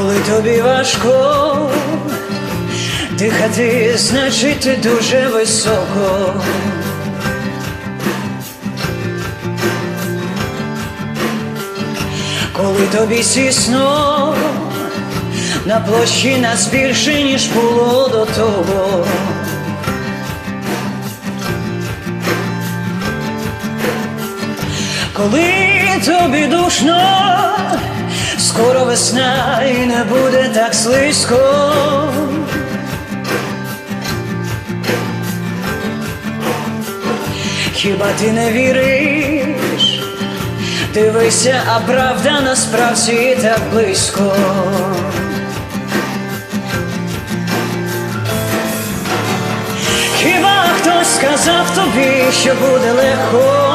Коли тобі важко дихати, значить ти дуже високо. Коли тобі сісно, на площі нас більше, ніж було до того. Коли тобі душно, скоро весна і не буде так слизько. Хіба ти не віриш? Дивися, а правда насправді так близько. Хіба хтось сказав тобі, що буде легко?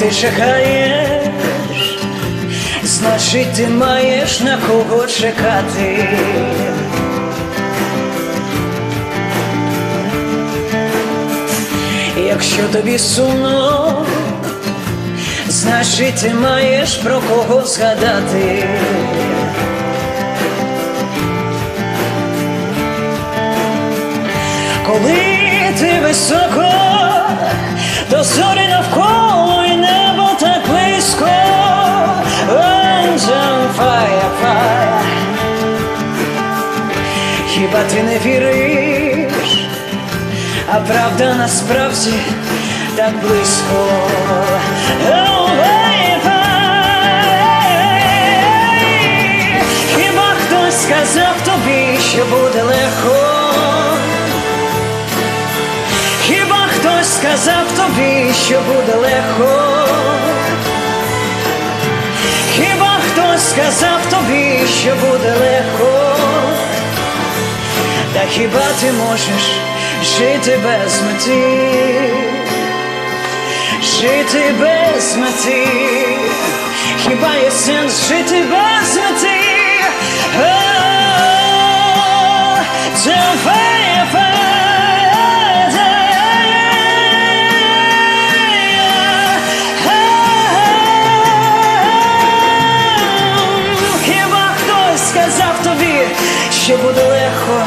Ти чекаєш, значить ти маєш на кого чекати. Якщо тобі сумно, значить ти маєш про кого згадати. Коли ти високо, то зорі навколо Хіба ти не віриш, а правда насправді так близько. Хіба хтось сказав тобі, що буде легко? Хіба хтось сказав тобі, що буде легко? Хіба хтось сказав тобі, що буде легко? Хіба ти можеш жити без мети? Жити без мети? Хіба є сенс жити без мети? О, Хіба хтось сказав тобі, що буде легко?